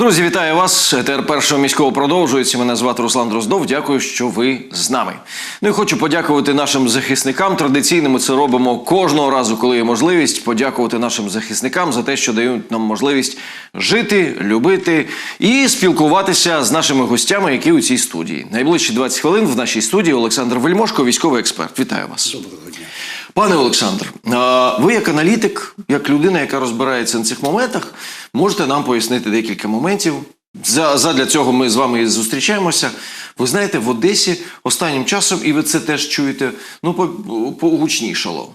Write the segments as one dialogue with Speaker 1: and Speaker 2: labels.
Speaker 1: Друзі, вітаю вас. ЕТР першого міського продовжується. Мене звати Руслан Дроздов. Дякую, що ви з нами. Ну і хочу подякувати нашим захисникам. Традиційно ми це робимо кожного разу, коли є можливість. Подякувати нашим захисникам за те, що дають нам можливість жити, любити і спілкуватися з нашими гостями, які у цій студії. Найближчі 20 хвилин в нашій студії Олександр Вельмошко, військовий експерт. Вітаю вас.
Speaker 2: Доброго дня.
Speaker 1: Пане Олександр, ви як аналітик, як людина, яка розбирається на цих моментах, можете нам пояснити декілька моментів. За, задля цього ми з вами і зустрічаємося. Ви знаєте, в Одесі останнім часом, і ви це теж чуєте, ну по- погучнішало.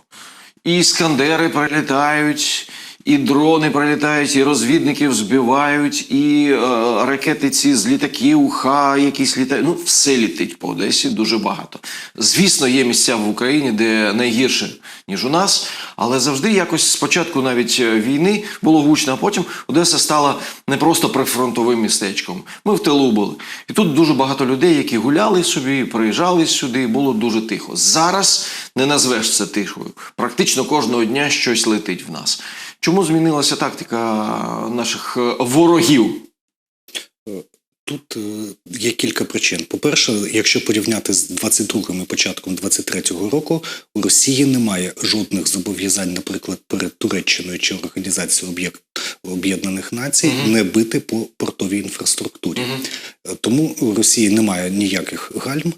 Speaker 1: І іскандери прилітають, і дрони прилітають, і розвідників збивають, і е, ракети ці з літаків, ха, якісь літають. Ну, все літить по Одесі дуже багато. Звісно, є місця в Україні, де найгірше, ніж у нас, але завжди якось спочатку навіть е, війни було гучно, а потім Одеса стала не просто прифронтовим містечком. Ми в тилу були. І тут дуже багато людей, які гуляли собі, приїжджали сюди, і було дуже тихо. Зараз не назвеш це тихою. Практично кожного дня щось летить в нас. Чому змінилася тактика наших е, ворогів?
Speaker 2: Тут е, є кілька причин. По-перше, якщо порівняти з 22-м і початком 23-го року, у Росії немає жодних зобов'язань, наприклад, перед Туреччиною чи Організацією Об'єк- Об'єднаних Націй не бити по портовій інфраструктурі. Е, Тому у Росії немає ніяких гальм.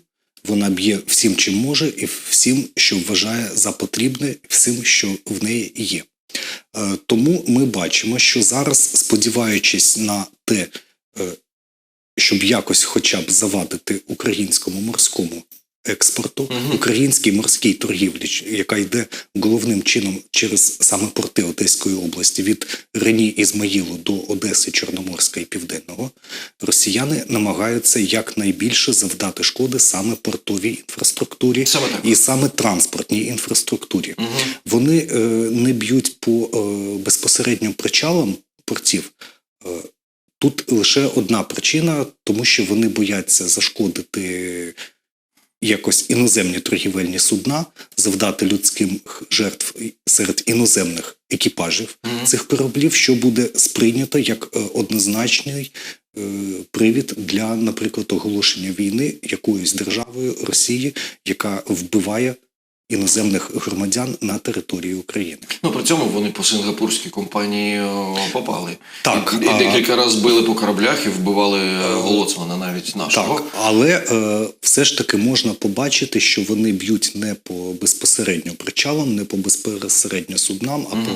Speaker 2: Вона б'є всім, чим може, і всім, що вважає за потрібне, всім, що в неї є. Е, Тому ми бачимо, що зараз, сподіваючись на те, е, щоб якось хоча б завадити українському морському експорту, українській морській торгівлі, яка йде головним чином через саме порти Одеської області від Рені Ізмаїлу до Одеси Чорноморська і Південного, росіяни намагаються якнайбільше завдати шкоди саме портовій інфраструктурі
Speaker 1: Саме
Speaker 2: і саме транспортній інфраструктурі. Вони е, не б'ють по е, безпосередньо причалам портів. Е, Тут лише одна причина, тому що вони бояться зашкодити якось іноземні торгівельні судна, завдати людським жертв серед іноземних екіпажів цих кораблів, що буде сприйнято як е, однозначний е, привід для, наприклад, оголошення війни якоюсь державою Росії, яка вбиває іноземних громадян на території України.
Speaker 1: Ну, при цьому вони по сингапурській компанії попали.
Speaker 2: Так,
Speaker 1: І, і
Speaker 2: а-
Speaker 1: декілька разів били по кораблях і вбивали е, лоцмана навіть нашого.
Speaker 2: Так, але е, все ж таки можна побачити, що вони б'ють не по безпосередньо причалам, не по безпосередньо суднам, а по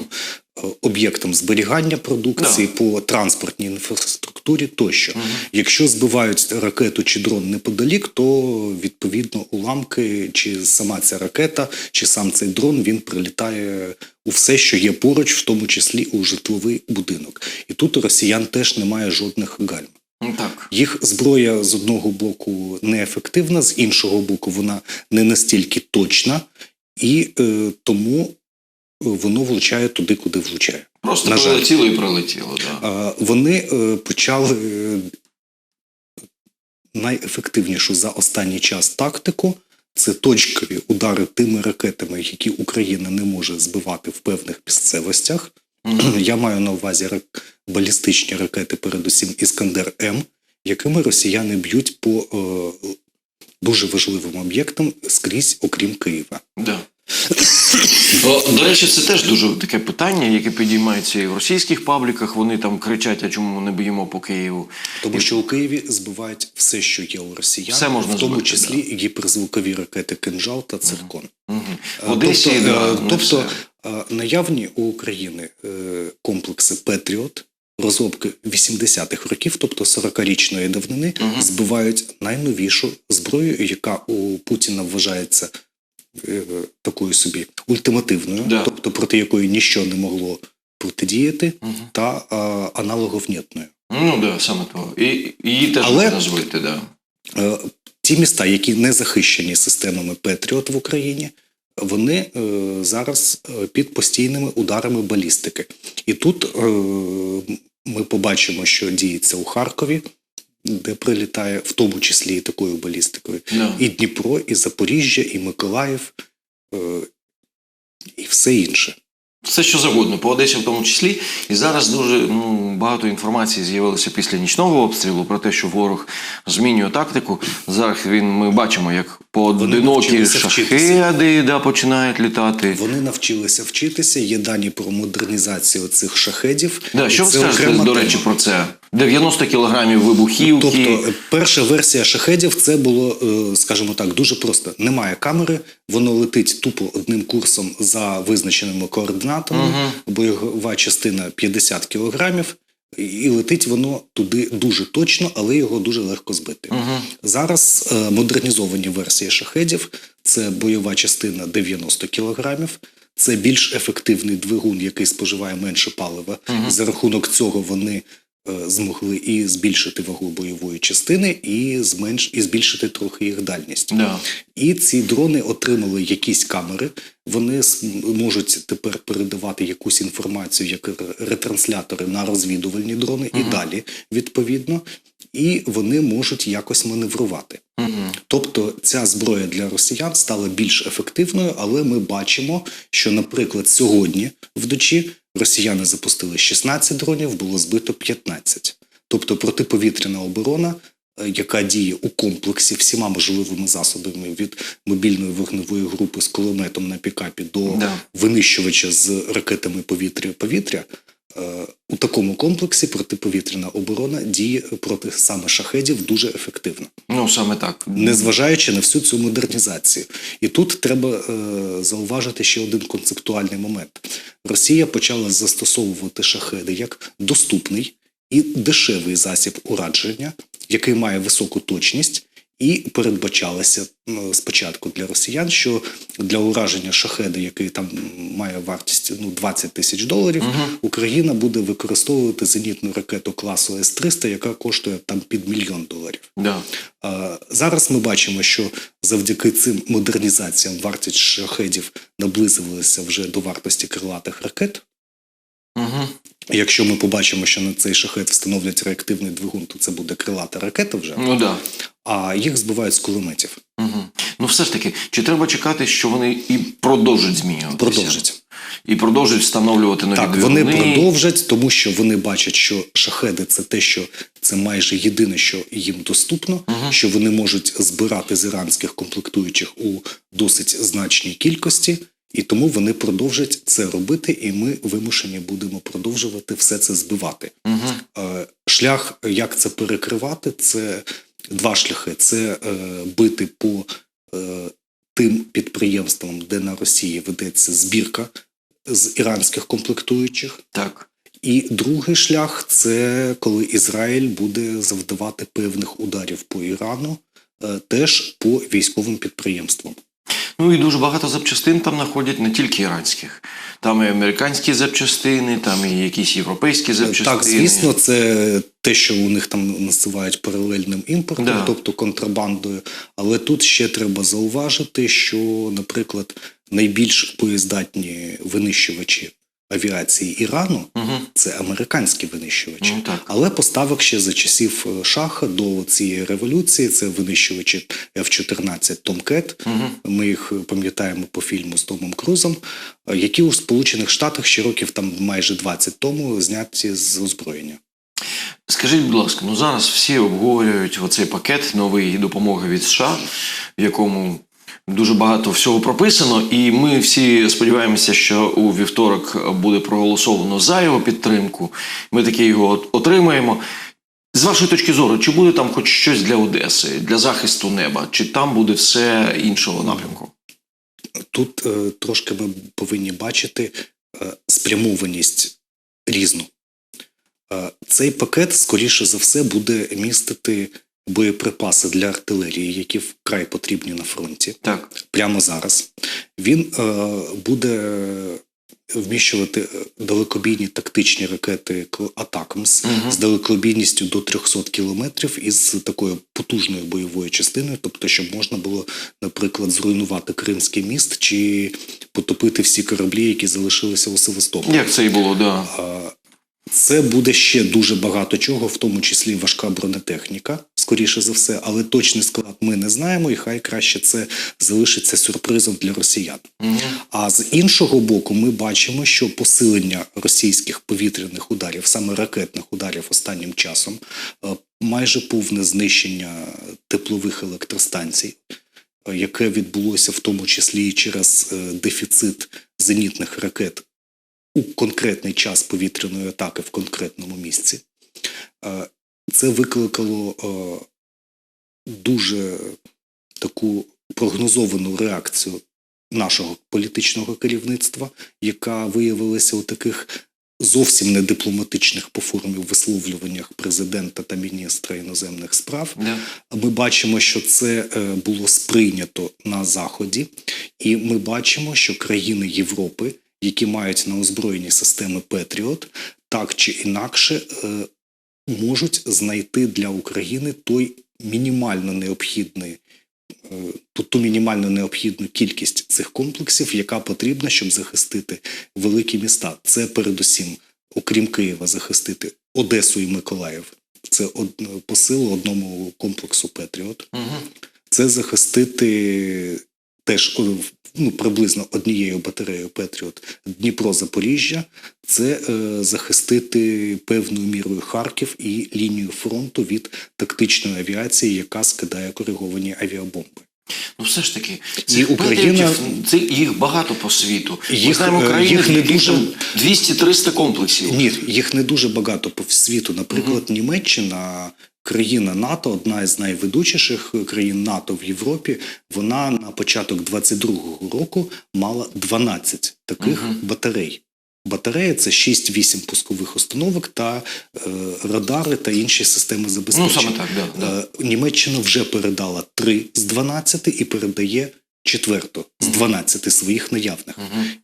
Speaker 2: е, об'єктам зберігання продукції, по транспортній інфраструктурі тощо. Якщо збивають ракету чи дрон неподалік, то відповідно уламки, чи сама ця ракета, чи сам цей дрон він прилітає у все, що є поруч, в тому числі у житловий будинок. І тут у росіян теж немає жодних гальм.
Speaker 1: Ну, Так.
Speaker 2: Їх зброя з одного боку неефективна, з іншого боку, вона не настільки точна, і е, тому воно влучає туди, куди влучає.
Speaker 1: Просто
Speaker 2: На жаль.
Speaker 1: прилетіло і прилетіло. Да.
Speaker 2: Вони е, почали е, найефективнішу за останній час тактику. Це точкові удари тими ракетами, які Україна не може збивати в певних місцевостях. Я маю на увазі рак- балістичні ракети, передусім Іскандер М, якими росіяни б'ють по е, дуже важливим об'єктам скрізь, окрім Києва.
Speaker 1: Да. О, До речі, це теж дуже таке питання, яке підіймається і в російських пабліках. Вони там кричать, а чому ми не б'ємо по Києву.
Speaker 2: Тому що у Києві збивають все, що є у росіян,
Speaker 1: Все можна
Speaker 2: в тому
Speaker 1: збити,
Speaker 2: числі гіперзвукові ракети «Кинжал» та «Циркон».
Speaker 1: В Одесі
Speaker 2: тобто,
Speaker 1: да,
Speaker 2: е, тобто
Speaker 1: все.
Speaker 2: е, наявні у України комплекси Петріот. Розробки 80-х років, тобто 40-річної давнини, збивають найновішу зброю, яка у Путіна вважається такою собі ультимативною,
Speaker 1: Да.
Speaker 2: тобто проти якої ніщо не могло протидіяти, та е, аналоговнітною.
Speaker 1: Ну да, саме того. І її теж
Speaker 2: Але-
Speaker 1: можна звити, да.
Speaker 2: Е, ті міста, які не захищені системами Петріот в Україні, вони е, зараз е, під постійними ударами балістики. І тут е, ми побачимо, що діється у Харкові, де прилітає в тому числі і такою балістикою,
Speaker 1: Да.
Speaker 2: і Дніпро, і Запоріжжя, і Миколаїв, е, і все інше.
Speaker 1: Все, що завгодно, по Одесі в тому числі. І зараз дуже ну, багато інформації з'явилося після нічного обстрілу про те, що ворог змінює тактику. Зараз він, ми бачимо, як поодинокі шахеди да, починають літати.
Speaker 2: Вони навчилися вчитися. Є дані про модернізацію цих шахедів.
Speaker 1: Да,
Speaker 2: І
Speaker 1: що ви скажете, до речі, про це? 90 кілограмів вибухівки.
Speaker 2: Тобто, перша версія шахедів це було, е, скажімо так, дуже просто. Немає камери, воно летить тупо одним курсом за визначеними координатами. Бойова частина 50 кілограмів, і- летить воно туди дуже точно, але його дуже легко збити. Зараз е, модернізовані версії шахедів це бойова частина 90 кілограмів. Це більш ефективний двигун, який споживає менше палива. За рахунок цього вони змогли і збільшити вагу бойової частини, і зменш і збільшити трохи їх дальність.
Speaker 1: Да.
Speaker 2: І ці дрони отримали якісь камери. Вони можуть тепер передавати якусь інформацію, як ретранслятори на розвідувальні дрони, і далі відповідно. І вони можуть якось маневрувати. Тобто ця зброя для росіян стала більш ефективною, але ми бачимо, що, наприклад, сьогодні вночі росіяни запустили 16 дронів, було збито 15. Тобто протиповітряна оборона, е, яка діє у комплексі всіма можливими засобами від мобільної вогневої групи з кулеметом на пікапі до
Speaker 1: Да.
Speaker 2: винищувача з ракетами повітря-повітря. Е, У такому комплексі протиповітряна оборона діє проти саме шахедів дуже ефективно
Speaker 1: Ну, саме так.
Speaker 2: незважаючи на всю цю модернізацію. І тут треба е, зауважити ще один концептуальний момент: Росія почала застосовувати шахеди як доступний і дешевий засіб ураження, який має високу точність. І передбачалося ну, спочатку для росіян, що для ураження шахеди, який там має вартість ну 20 тисяч доларів, Україна буде використовувати зенітну ракету класу С-300, яка коштує там під мільйон доларів.
Speaker 1: Да.
Speaker 2: А, Зараз ми бачимо, що завдяки цим модернізаціям вартість шахедів наблизилася вже до вартості крилатих ракет.
Speaker 1: Угу.
Speaker 2: Якщо ми побачимо, що на цей шахет встановлять реактивний двигун, то це буде крилата ракета вже,
Speaker 1: Ну да.
Speaker 2: а їх збивають з кулеметів.
Speaker 1: Угу. Ну, все ж таки, чи треба чекати, що вони і продовжать змінюватися?
Speaker 2: Продовжать.
Speaker 1: І продовжують встановлювати нові
Speaker 2: Так,
Speaker 1: двигуни.
Speaker 2: вони продовжать, тому що вони бачать, що шахеди це те, що це майже єдине, що їм доступно, що вони можуть збирати з іранських комплектуючих у досить значній кількості, і тому вони продовжать це робити, і ми вимушені будемо продовжувати все це збивати.
Speaker 1: Угу.
Speaker 2: Шлях, як це перекривати, це два шляхи: це е, бити по е, тим підприємствам, де на Росії ведеться збірка з іранських комплектуючих.
Speaker 1: Так.
Speaker 2: І другий шлях це коли Ізраїль буде завдавати певних ударів по Ірану, е, теж по військовим підприємствам.
Speaker 1: Ну і дуже багато запчастин там знаходять не тільки іранських. Там і американські запчастини, там і якісь європейські запчастини.
Speaker 2: Так, звісно, це те, що у них там називають паралельним імпортом,
Speaker 1: Да.
Speaker 2: тобто контрабандою. Але тут ще треба зауважити, що, наприклад, найбільш боєздатні винищувачі авіації Ірану
Speaker 1: Угу.
Speaker 2: це американські винищувачі.
Speaker 1: Ну.
Speaker 2: Але поставок ще за часів е, шаха до цієї революції це винищувачі F-14 Tomcat.
Speaker 1: Угу.
Speaker 2: Ми їх пам'ятаємо по фільму з Томом Крузом, е, які у Сполучених Штатах ще років там майже 20 тому зняті з озброєння.
Speaker 1: Скажіть, будь ласка, ну зараз всі обговорюють оцей пакет нової допомоги від США, в якому дуже багато всього прописано, і ми всі сподіваємося, що у вівторок буде проголосовано за його підтримку. Ми таки його отримаємо. З вашої точки зору, чи буде там хоч щось для Одеси, для захисту неба, чи там буде все іншого напрямку?
Speaker 2: Тут е, трошки ми повинні бачити е, спрямованість різну. Е, цей пакет, скоріше за все, буде містити боєприпаси для артилерії, які вкрай потрібні на фронті.
Speaker 1: Так.
Speaker 2: прямо зараз. Він е, буде вміщувати е, далекобійні тактичні ракети Атакамс
Speaker 1: Мгм.
Speaker 2: з далекобійністю до 300 кілометрів із такою потужною бойовою частиною, тобто, щоб можна було, наприклад, зруйнувати Кримський міст чи потопити всі кораблі, які залишилися у Севастополі.
Speaker 1: Як це і було, да.
Speaker 2: Е, Це буде ще дуже багато чого, в тому числі важка бронетехніка скоріше за все, але точний склад ми не знаємо, і хай краще це залишиться сюрпризом для росіян.
Speaker 1: Мгм.
Speaker 2: А з іншого боку, ми бачимо, що посилення російських повітряних ударів, саме ракетних ударів останнім часом, е, майже повне знищення теплових електростанцій, е, яке відбулося в тому числі і через е, дефіцит зенітних ракет у конкретний час повітряної атаки в конкретному місці. Це викликало е, дуже таку прогнозовану реакцію нашого політичного керівництва, яка виявилася у таких зовсім не дипломатичних по формі висловлюваннях президента та міністра іноземних справ.
Speaker 1: Да.
Speaker 2: Ми бачимо, що це е, було сприйнято на заході, і ми бачимо, що країни Європи, які мають на озброєнні системи Петріот, так чи інакше е, можуть знайти для України той мінімально необхідний. е, Ту, мінімально необхідну кількість цих комплексів, яка потрібна, щоб захистити великі міста. Це передусім, окрім Києва, захистити Одесу і Миколаїв. Це посилу одному комплексу Петріот.
Speaker 1: Мгм.
Speaker 2: Це захистити теж о, ну, приблизно однією батареєю Петріот Дніпро Запоріжжя. Це е, захистити певною мірою Харків і лінію фронту від тактичної авіації, яка скидає кориговані авіабомби.
Speaker 1: Ну, все ж таки,
Speaker 2: І
Speaker 1: цих
Speaker 2: Україна-
Speaker 1: Петріотів, це їх багато по світу.
Speaker 2: Їх,
Speaker 1: знаємо
Speaker 2: е,
Speaker 1: країни,
Speaker 2: їх не дуже-
Speaker 1: там 200-300 комплексів.
Speaker 2: Ні, їх не дуже багато по світу. Наприклад, Німеччина, країна НАТО, одна із найведучіших країн НАТО в Європі. Вона на початок 22-го року мала 12 таких
Speaker 1: угу.
Speaker 2: батарей. Батарея це 6-8 пускових установок та е, радари та інші системи
Speaker 1: Ну,
Speaker 2: забезпечення.
Speaker 1: саме так, да, да.
Speaker 2: Е, Німеччина вже передала 3 з 12 і передає четверту з 12 своїх наявних.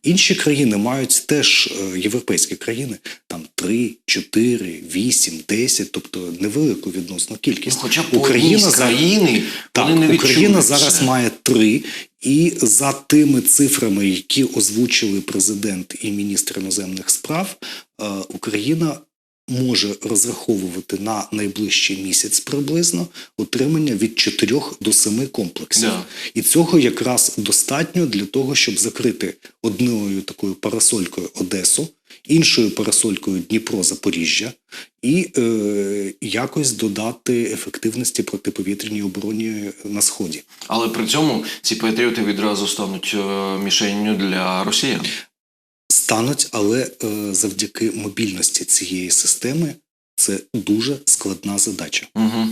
Speaker 2: Інші країни мають теж е, європейські країни там 3, 4, 8, 10, тобто невелику відносно
Speaker 1: Ну,
Speaker 2: кількість.
Speaker 1: хоча б по одній
Speaker 2: за-
Speaker 1: країни
Speaker 2: так,
Speaker 1: вони не
Speaker 2: Україна зараз має три, і за тими цифрами, які озвучили президент і міністр іноземних справ, е, Україна може розраховувати на найближчий місяць приблизно отримання від 4 до 7 комплексів.
Speaker 1: Да.
Speaker 2: І цього якраз достатньо для того, щоб закрити одною такою парасолькою Одесу, іншою парасолькою Дніпро Запоріжжя, і е, якось додати ефективності протиповітряній обороні на сході.
Speaker 1: Але при цьому ці патріоти відразу стануть е, мішенню для росіян.
Speaker 2: Стануть, але е, завдяки мобільності цієї системи це дуже складна задача.
Speaker 1: Угу.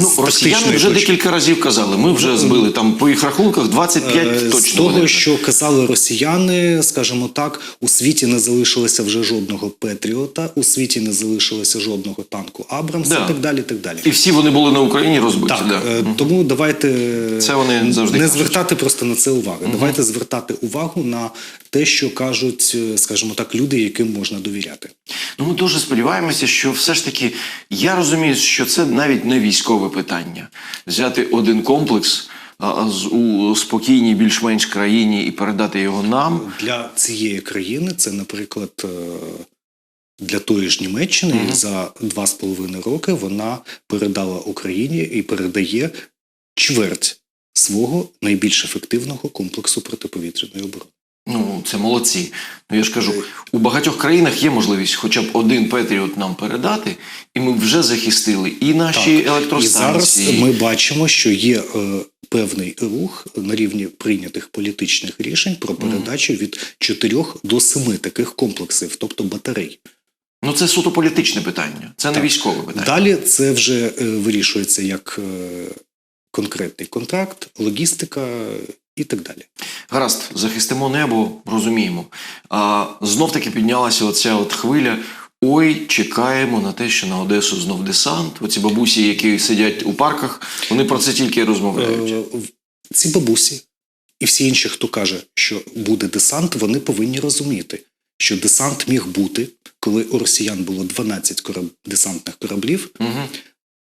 Speaker 1: Ну, росіяни вже
Speaker 2: точки
Speaker 1: декілька разів казали. Ми вже збили там по їх рахунках 25
Speaker 2: Е,
Speaker 1: точно.
Speaker 2: З того,
Speaker 1: вже.
Speaker 2: що казали росіяни, скажімо так, у світі не залишилося вже жодного Петріота, у світі не залишилося жодного танку Абрамс
Speaker 1: Да.
Speaker 2: і так далі. Так далі.
Speaker 1: І всі вони були на Україні розбиті.
Speaker 2: Так,
Speaker 1: да.
Speaker 2: е, тому давайте
Speaker 1: Це вони завжди
Speaker 2: не
Speaker 1: кажуть.
Speaker 2: звертати просто на це уваги. Давайте звертати увагу на те, що кажуть, е, скажімо так, люди, яким можна довіряти.
Speaker 1: Ну, ми дуже сподіваємося, що все ж таки я розумію, що це навіть не військове питання. Взяти один комплекс у спокійній, більш-менш країні і передати його нам.
Speaker 2: Для цієї країни це, наприклад, е, для тої ж Німеччини
Speaker 1: Мгм.
Speaker 2: за два з половиною роки вона передала Україні і передає чверть свого найбільш ефективного комплексу протиповітряної оборони.
Speaker 1: Ну, це молодці. Ну я ж кажу, у багатьох країнах є можливість хоча б один Петріот нам передати, і ми вже захистили і наші
Speaker 2: Так. І зараз ми бачимо, що є е, певний рух на рівні прийнятих політичних рішень про передачу від 4 до 7 таких комплексів, тобто батарей.
Speaker 1: Ну це суто політичне питання, це не військове питання.
Speaker 2: Далі це вже е, вирішується як е, конкретний контракт, логістика і так далі.
Speaker 1: Гаразд, захистимо небо, розуміємо. А знов таки піднялася оця от хвиля. Ой, чекаємо на те, що на Одесу знов десант. Оці бабусі, які сидять у парках, вони про це тільки розмовляють.
Speaker 2: Е, Ці бабусі і всі інші, хто каже, що буде десант, вони повинні розуміти, що десант міг бути, коли у росіян було 12 кораб... десантних кораблів
Speaker 1: Угу.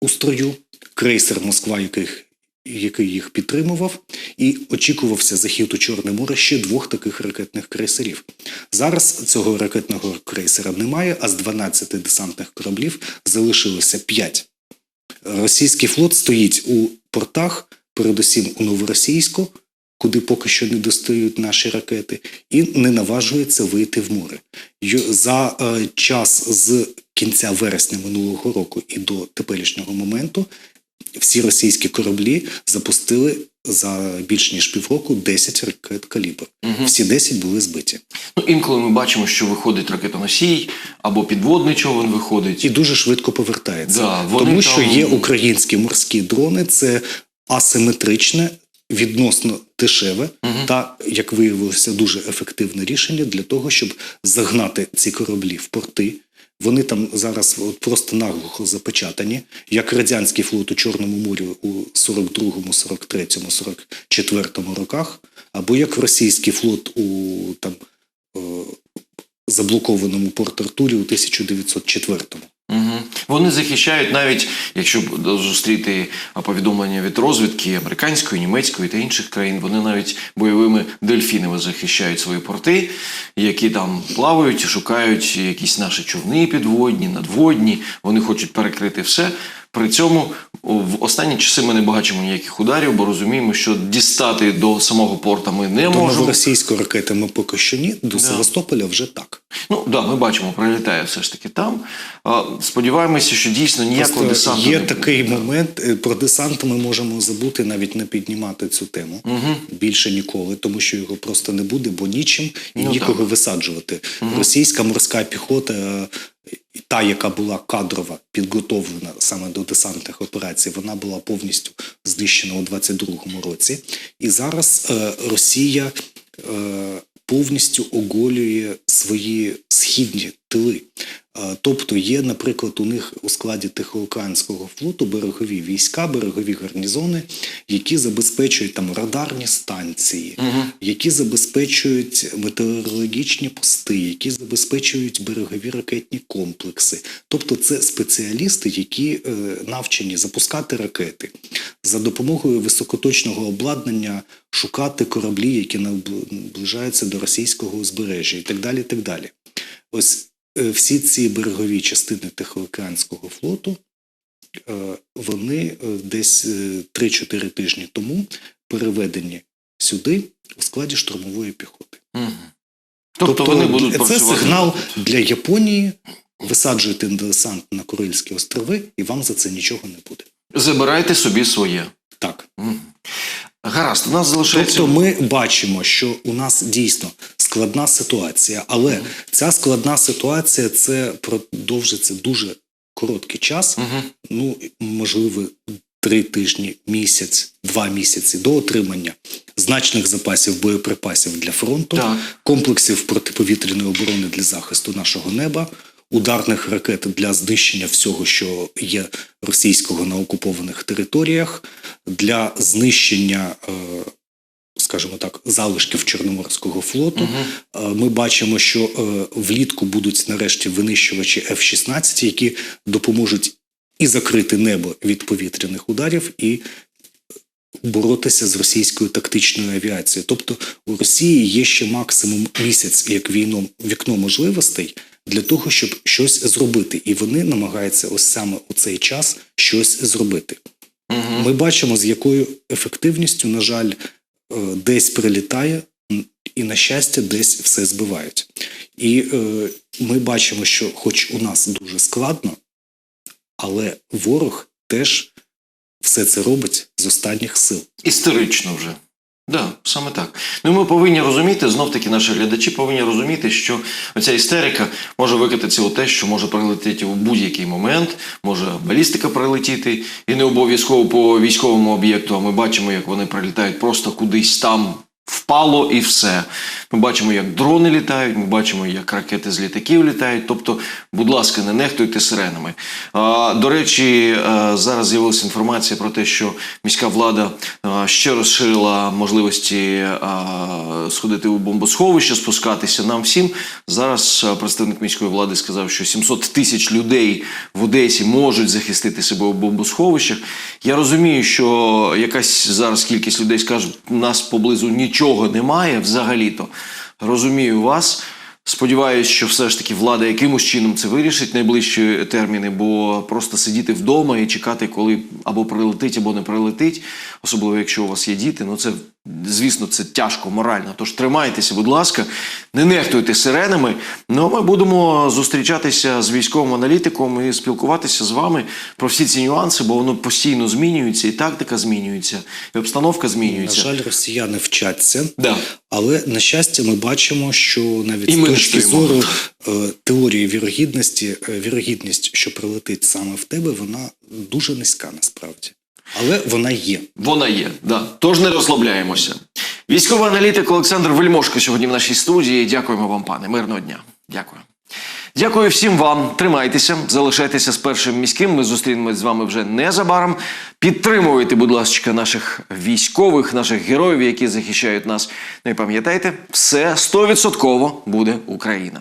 Speaker 2: у строю, крейсер Москва, яких, який їх підтримував, і очікувався захід у Чорне море ще двох таких ракетних крейсерів. Зараз цього ракетного крейсера немає, а з 12 десантних кораблів залишилося 5. Російський флот стоїть у портах, передусім у Новоросійську, куди поки що не достають наші ракети, і не наважується вийти в море. За е, час з кінця вересня минулого року і до теперішнього моменту всі російські кораблі запустили за більш ніж півроку 10 ракет калібр.
Speaker 1: Мгм.
Speaker 2: Всі 10 були збиті.
Speaker 1: Ну, інколи ми бачимо, що виходить ракетоносій або підводний човен виходить.
Speaker 2: І дуже швидко повертається.
Speaker 1: Да, вони
Speaker 2: Тому
Speaker 1: там-
Speaker 2: що є українські морські дрони, це асиметричне, відносно дешеве
Speaker 1: Мгм.
Speaker 2: та, як виявилося, дуже ефективне рішення для того, щоб загнати ці кораблі в порти. Вони там зараз от просто наглухо запечатані, як радянський флот у Чорному морі у 42-му, 43-му, 44-му роках, або як російський флот у там е, заблокованому порт Артурі у 1904-му.
Speaker 1: Угу. Вони захищають навіть, якщо зустріти повідомлення від розвідки американської, німецької та інших країн, вони навіть бойовими дельфінами захищають свої порти, які там плавають шукають якісь наші човни підводні, надводні. Вони хочуть перекрити все. При цьому в останні часи ми не бачимо ніяких ударів, бо розуміємо, що дістати до самого порта ми не
Speaker 2: До
Speaker 1: можемо.
Speaker 2: новоросійської ракети ми поки що ні, до Севастополя вже так.
Speaker 1: Ну да, ми бачимо, прилітає все ж таки там. Сподіваємося, що дійсно ніякого
Speaker 2: Просто
Speaker 1: десанту
Speaker 2: є
Speaker 1: не
Speaker 2: такий момент. е, Про десант ми можемо забути, навіть не піднімати цю тему
Speaker 1: Угу.
Speaker 2: більше ніколи, тому що його просто не буде, бо нічим і
Speaker 1: Ну,
Speaker 2: нікого
Speaker 1: так.
Speaker 2: висаджувати. Російська морська піхота, е, та, яка була кадрова, підготовлена саме до десантних операцій, вона була повністю знищена у 22-му році. І зараз е, Росія е, повністю оголює свої східні тили. Тобто є, наприклад, у них у складі Тихоокеанського флоту берегові війська, берегові гарнізони, які забезпечують там радарні станції,
Speaker 1: Угу.
Speaker 2: які забезпечують метеорологічні пости, які забезпечують берегові ракетні комплекси. Тобто, це спеціалісти, які е, навчені запускати ракети за допомогою високоточного обладнання, шукати кораблі, які наближаються до російського узбережжя, і так далі. І так далі. Ось всі ці берегові частини Тихоокеанського флоту, е, вони е, десь е, 3-4 тижні тому переведені сюди у складі штурмової піхоти.
Speaker 1: Угу. Тобто, вони будуть
Speaker 2: це
Speaker 1: працювати.
Speaker 2: сигнал для Японії. Висаджуйте десант на Курильські острови, і вам за це нічого не буде.
Speaker 1: Забирайте собі своє.
Speaker 2: Так.
Speaker 1: Мгм. Гаразд, у нас залишається.
Speaker 2: Тобто ми бачимо, що у нас дійсно складна ситуація, але ця складна ситуація це продовжиться дуже короткий час.
Speaker 1: Мгм.
Speaker 2: Ну можливо, три тижні, місяць, два місяці до отримання значних запасів боєприпасів для фронту,
Speaker 1: Так.
Speaker 2: комплексів протиповітряної оборони для захисту нашого неба. Ударних ракет для знищення всього, що є російського на окупованих територіях, для знищення, е, скажімо так, залишків Чорноморського флоту. Е, Ми бачимо, що е, влітку будуть нарешті винищувачі F-16, які допоможуть і закрити небо від повітряних ударів, і боротися з російською тактичною авіацією. Тобто у Росії є ще максимум місяць як війно, вікно можливостей для того, щоб щось зробити. І вони намагаються ось саме у цей час щось зробити.
Speaker 1: Мгм.
Speaker 2: Ми бачимо, з якою ефективністю, на жаль, е, десь прилітає, і, на щастя, десь все збивають. І е, ми бачимо, що, хоч у нас дуже складно, але ворог теж все це робить з останніх сил.
Speaker 1: Історично вже. Да, саме так. Ну ми повинні розуміти, знов таки наші глядачі повинні розуміти, що оця істерика може викатитися у те, що може прилетіти у будь-який момент, може балістика прилетіти, і не обов'язково по військовому об'єкту. А ми бачимо, як вони прилітають просто кудись там. Впало і все. Ми бачимо, як дрони літають, ми бачимо, як ракети з літаків літають. Тобто, будь ласка, не нехтуйте сиренами. А, до речі, а, зараз з'явилася інформація про те, що міська влада а, ще розширила можливості а, сходити у бомбосховище, спускатися нам всім. Зараз представник міської влади сказав, що 700 тисяч людей в Одесі можуть захистити себе у бомбосховищах. Я розумію, що якась зараз кількість людей скажуть, у нас поблизу нічого немає взагалі-то. Розумію вас. Сподіваюсь, що все ж таки влада якимось чином це вирішить найближчі терміни, бо просто сидіти вдома і чекати, коли або прилетить, або не прилетить, особливо якщо у вас є діти, ну це звісно це тяжко морально. Тож тримайтеся, будь ласка, не нехтуйте сиренами. Ну а ми будемо зустрічатися з військовим аналітиком і спілкуватися з вами про всі ці нюанси, бо воно постійно змінюється, і тактика змінюється, і обстановка змінюється.
Speaker 2: На жаль, росіяни вчаться,
Speaker 1: Да.
Speaker 2: але на щастя, ми бачимо, що навіть
Speaker 1: І
Speaker 2: з точки зору е, теорії вірогідності, е, вірогідність, що прилетить саме в тебе, вона дуже низька насправді. Але вона є.
Speaker 1: Вона є, да. Тож не розслабляємося. Військовий аналітик Олександр Вельмошко сьогодні в нашій студії. Дякуємо вам, пане. Мирного дня. Дякую. Дякую всім вам. Тримайтеся, залишайтеся з першим міським. Ми зустрінемось з вами вже незабаром. Підтримуйте, будь ласка, наших військових, наших героїв, які захищають нас. Ну і пам'ятайте, все 100% буде Україна.